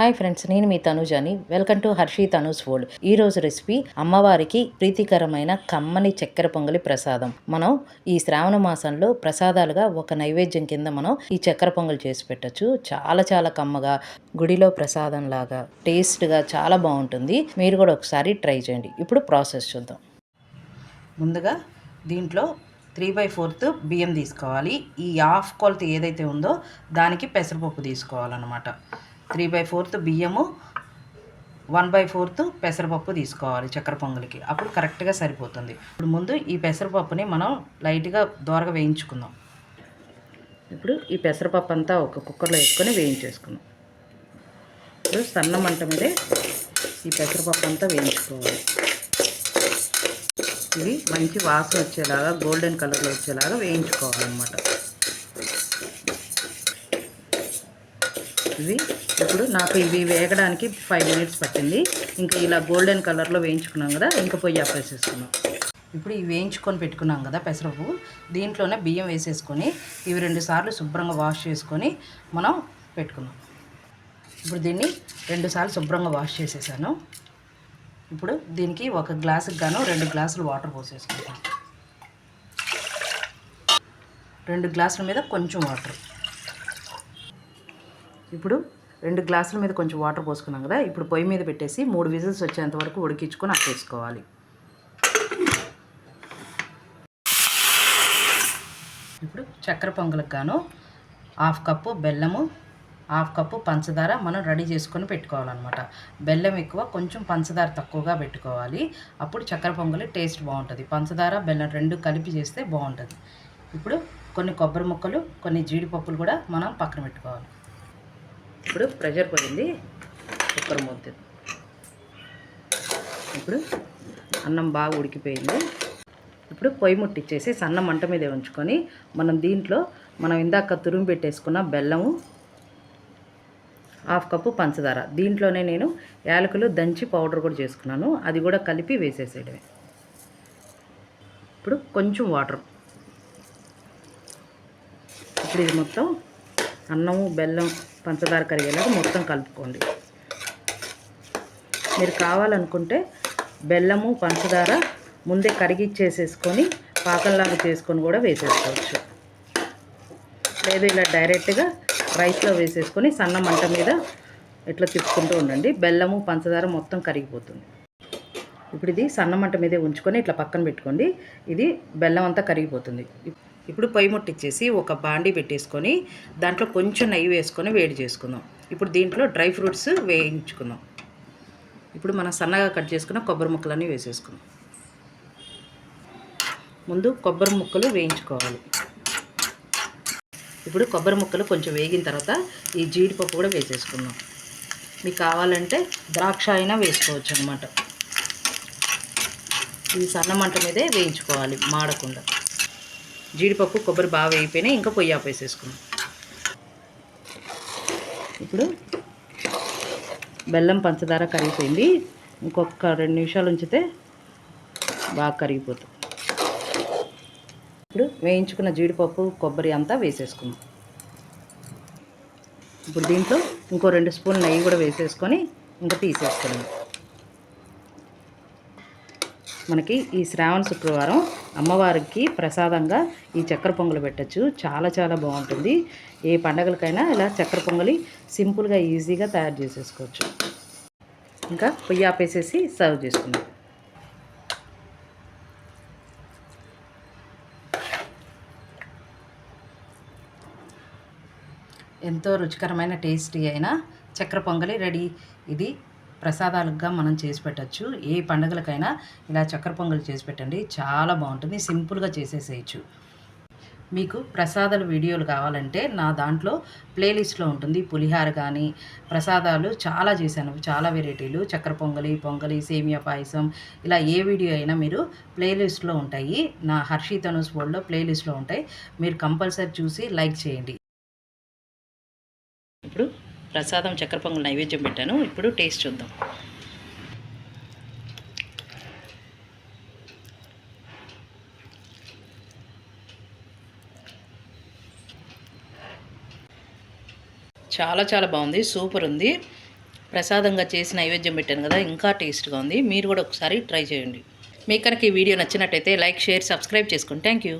Hi friends నేను మీ తనుజాని. Welcome to Harshi Tanuj food. ఈ రోజు రెసిపీ అమ్మవారికి ప్రీతికరమైన కమ్మని చక్కెర పొంగలి ప్రసాదం. మనం ఈ శ్రావణ మాసంలో ప్రసాదాలుగా ఒక నైవేద్యం కింద మనం ఈ చక్కెర పొంగలి చేసి పెట్టచ్చు. చాలా చాలా కమ్మగా గుడిలో ప్రసాదం లాగా టేస్ట్గా చాలా బాగుంటుంది. మీరు కూడా ఒకసారి ట్రై చేయండి. ఇప్పుడు ప్రాసెస్ చూద్దాం. ముందుగా దీంట్లో త్రీ బై ఫోర్త్ బియ్యం తీసుకోవాలి. ఈ హాఫ్ కొలత ఏదైతే ఉందో దానికి పెసరపప్పు తీసుకోవాలన్నమాట. త్రీ బై ఫోర్త్ బియ్యము వన్ బై ఫోర్త్ పెసరపప్పు తీసుకోవాలి చక్కెర పొంగలికి. అప్పుడు కరెక్ట్గా సరిపోతుంది. ఇప్పుడు ముందు ఈ పెసరపప్పుని మనం లైట్గా దోరగా వేయించుకుందాం. ఇప్పుడు ఈ పెసరపప్పు అంతా ఒక కుక్కర్లో వేసుకొని వేయించేసుకుందాం. ఇప్పుడు సన్న మంట మీదే ఈ పెసరపప్పు అంతా వేయించుకోవాలి. ఇవి మంచి వాసన వచ్చేలాగా గోల్డెన్ కలర్లో వచ్చేలాగా వేయించుకోవాలన్నమాట. ఇవి ఇప్పుడు నాకు ఇవి వేగడానికి ఫైవ్ మినిట్స్ పట్టింది. ఇంకా ఇలా గోల్డెన్ కలర్లో వేయించుకున్నాం కదా ఇంకా పొయ్యి ఆపేసేసుకున్నాం ఇప్పుడు ఇవి వేయించుకొని పెట్టుకున్నాం కదా పెసరపు దీంట్లోనే బియ్యం వేసేసుకొని ఇవి రెండు సార్లు శుభ్రంగా వాష్ చేసుకొని మనం పెట్టుకున్నాం ఇప్పుడు దీన్ని రెండు సార్లు శుభ్రంగా వాష్ చేసేసాను. ఇప్పుడు దీనికి ఒక గ్లాసుకి గాను రెండు గ్లాసులు వాటర్ పోసేసుకుంటాం రెండు గ్లాసుల మీద కొంచెం వాటర్ ఇప్పుడు రెండు గ్లాసుల మీద కొంచెం వాటర్ పోసుకున్నాం కదా ఇప్పుడు పొయ్యి మీద పెట్టేసి మూడు విజిల్స్ వచ్చేంత వరకు ఉడికించుకొని అక్కేసుకోవాలి ఇప్పుడు చక్కెర పొంగలకు గాను హాఫ్ కప్పు బెల్లము హాఫ్ కప్పు పంచదార మనం రెడీ చేసుకొని పెట్టుకోవాలన్నమాట. బెల్లం ఎక్కువ కొంచెం పంచదార తక్కువగా పెట్టుకోవాలి. అప్పుడు చక్కెర పొంగలి టేస్ట్ బాగుంటుంది. పంచదార బెల్లం రెండు కలిపి చేస్తే బాగుంటుంది. ఇప్పుడు కొన్ని కొబ్బరి ముక్కలు కొన్ని జీడిపప్పులు కూడా మనం పక్కన పెట్టుకోవాలి. ఇప్పుడు ప్రెషర్ పోయింది. కుక్కర్ మూత. ఇప్పుడు అన్నం బాగా ఉడికిపోయింది. ఇప్పుడు పొయ్యి ముట్టిచ్చేసి సన్న మంట మీద ఉంచుకొని మనం దీంట్లో మనం ఇందాక తురుము పెట్టేసుకున్న బెల్లము హాఫ్ కప్పు పంచదార. దీంట్లోనే నేను యాలకులు దంచి పౌడర్ కూడా చేసుకున్నాను. అది కూడా కలిపి వేసేసేయడమే. ఇప్పుడు కొంచెం వాటర్. ఇప్పుడు ఇది మొత్తం అన్నము బెల్లం పంచదార కరిగేలాగా మొత్తం కలుపుకోండి. మీరు కావాలనుకుంటే బెల్లము పంచదార ముందే కరిగిచ్చేసేసుకొని పాకంలాగా చేసుకొని కూడా వేసేసుకోవచ్చు. లేదు ఇలా డైరెక్ట్గా రైస్లో వేసేసుకొని సన్న మంట మీద ఇట్లా తిప్పుకుంటూ ఉండండి. బెల్లము పంచదార మొత్తం కరిగిపోతుంది. ఇప్పుడు ఇది సన్న మంట మీదే ఉంచుకొని ఇట్లా పక్కన పెట్టుకోండి. ఇది బెల్లం అంతా కరిగిపోతుంది. ఇప్పుడు పొయ్యి ముట్టిచ్చేసి ఒక బాండీ పెట్టేసుకొని దాంట్లో కొంచెం నెయ్యి వేసుకొని వేడి చేసుకుందాం. ఇప్పుడు దీంట్లో డ్రై ఫ్రూట్స్ వేయించుకుందాం. ఇప్పుడు మనం సన్నగా కట్ చేసుకున్న కొబ్బరి ముక్కలన్నీ వేసేసుకుందాం. ముందు కొబ్బరి ముక్కలు వేయించుకోవాలి. ఇప్పుడు కొబ్బరి ముక్కలు కొంచెం వేగిన తర్వాత ఈ జీడిపప్పు కూడా వేసేసుకుందాం. మీకు కావాలంటే ద్రాక్ష అయినా వేసుకోవచ్చు అనమాట ఇది సన్న మంట మీదే వేయించుకోవాలి మాడకుండా. జీడిపప్పు కొబ్బరి బాగా వేయిపోయినాయి ఇంకా పొయ్యి ఆపేసేసుకున్నాం ఇప్పుడు బెల్లం పంచదార కరిగిపోయింది. ఇంకొక రెండు నిమిషాలు ఉంచితే బాగా కరిగిపోతుంది. ఇప్పుడు వేయించుకున్న జీడిపప్పు కొబ్బరి అంతా వేసేసుకుందాం. ఇప్పుడు దీంట్లో ఇంకో రెండు స్పూన్ నెయ్యి కూడా వేసేసుకొని ఇంకా తీసేసుకున్నాం. మనకి ఈ శ్రావణ శుక్రవారం అమ్మవారికి ప్రసాదంగా ఈ చక్కెర పొంగలు పెట్టచ్చు. చాలా చాలా బాగుంటుంది. ఏ పండగలకైనా ఇలా చక్కెర పొంగలి సింపుల్గా ఈజీగా తయారు చేసేసుకోవచ్చు. ఇంకా పొయ్యి ఆపేసేసి సర్వ్ చేసుకుందాం. ఎంతో రుచికరమైన టేస్టీ అయిన చక్కెర పొంగలి రెడీ. ఇది ప్రసాదాలుగా మనం చేసి పెట్టచ్చు. ఏ పండుగలకైనా ఇలా చక్కెర పొంగల్ చేసి పెట్టండి. చాలా బాగుంటుంది. సింపుల్గా చేసేసేయచ్చు. మీకు ప్రసాదాల వీడియోలు కావాలంటే నా దాంట్లో ప్లేలిస్ట్లో ఉంటుంది. పులిహార కానీ ప్రసాదాలు చాలా చేశాను. చాలా వెరైటీలు. చక్కెర పొంగలి పొంగలి సేమియా పాయసం ఇలా ఏ వీడియో అయినా మీరు ప్లేలిస్ట్లో ఉంటాయి. నా హర్షి తనుస్ వరల్డ్లో ప్లేలిస్ట్లో ఉంటాయి. మీరు కంపల్సరీ చూసి లైక్ చేయండి. ఇప్పుడు ప్రసాదం చక్కెర పొంగల్ నైవేద్యం పెట్టాను. ఇప్పుడు టేస్ట్ చూద్దాం. చాలా చాలా బాగుంది. సూపర్ ఉంది. ప్రసాదంగా చేసి నైవేద్యం పెట్టాను కదా ఇంకా టేస్ట్గా ఉంది. మీరు కూడా ఒకసారి ట్రై చేయండి. మీకు కనుక ఈ వీడియో నచ్చినట్టయితే లైక్ షేర్ సబ్స్క్రైబ్ చేసుకోండి థ్యాంక్ యూ